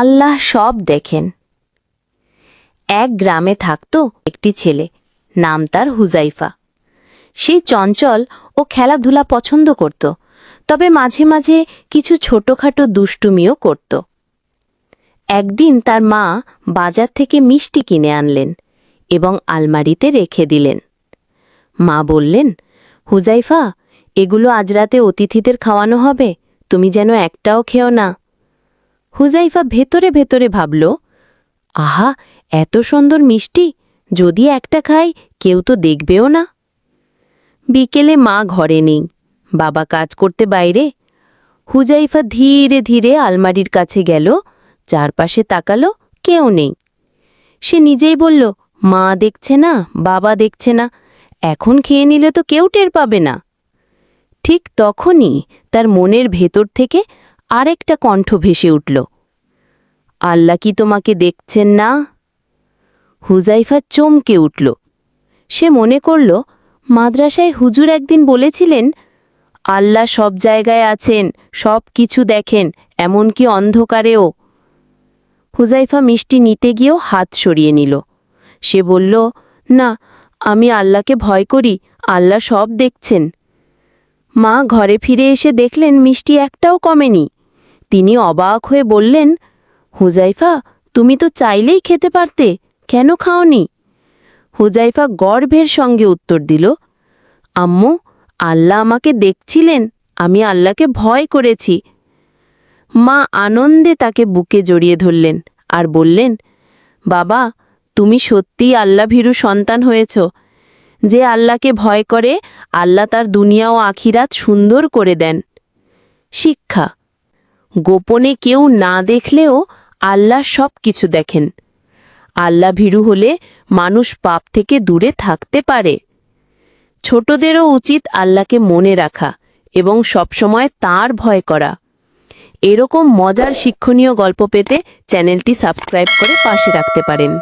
আল্লাহ সব দেখেন। এক গ্রামে থাকত একটি ছেলে, নাম তার হুজাইফা। সে চঞ্চল ও খেলাধুলা পছন্দ করত, তবে মাঝে মাঝে কিছু ছোটখাটো দুষ্টুমিও করত। একদিন তার মা বাজার থেকে মিষ্টি কিনে আনলেন এবং আলমারিতে রেখে দিলেন। মা বললেন, হুজাইফা, এগুলো আজ রাতে অতিথিদের খাওয়ানো হবে, তুমি যেন একটাও খেও না। হুজাইফা ভেতরে ভেতরে ভাবল, আহা, এত সুন্দর মিষ্টি, যদি একটা খাই, কেউ তো দেখবেও না। বিকেলে মা ঘরে নেই, বাবা কাজ করতে বাইরে। হুজাইফা ধীরে ধীরে আলমারির কাছে গেল, চারপাশে তাকালো, কেউ নেই। সে নিজেই বলল, মা দেখছে না, বাবা দেখছে না, এখন খেয়ে নিলে তো কেউ টের পাবে না। ঠিক তখনই তার মনের ভেতর থেকে আরেকটা কণ্ঠ ভেসে উঠল, আল্লাহ কি তোমাকে দেখছেন না? হুজাইফা চমকে উঠল, সে মনে করল, মাদ্রাসায় হুজুর একদিন বলেছিলেন, আল্লাহ সব জায়গায় আছেন, সব কিছু দেখেন, এমনকি অন্ধকারেও। হুজাইফা মিষ্টি নিতে গিয়েও হাত সরিয়ে নিল। সে বলল, না, আমি আল্লাহকে ভয় করি, আল্লাহ সব দেখছেন। মা ঘরে ফিরে এসে দেখলেন মিষ্টি একটাও কমেনি। তিনি অবাক হয়ে বললেন, হুজাইফা, তুমি তো চাইলেই খেতে পারতে, কেন খাওনি? হুজাইফা গর্ভের সঙ্গে উত্তর দিল, আম্মু, আল্লাহ আমাকে দেখছিলেন, আমি আল্লাহকে ভয় করেছি। মা আনন্দে তাকে বুকে জড়িয়ে ধরলেন আর বললেন, বাবা, তুমি সত্যিই আল্লাহ ভীরু সন্তান হয়েছ। যে আল্লাহকে ভয় করে, আল্লাহ তার দুনিয়া ও আখিরাত সুন্দর করে দেন। শিক্ষা গোপনে কেউ না দেখলেও আল্লাহ সব কিছু দেখেন। আল্লাহ ভীরু হলে মানুষ পাপ থেকে দূরে থাকতে পারে। ছোটদেরও উচিত আল্লাহকে মনে রাখা এবং সবসময় তার ভয় করা। এরকম মজার শিক্ষণীয় গল্প পেতে চ্যানেলটি সাবস্ক্রাইব করে পাশে রাখতে পারেন।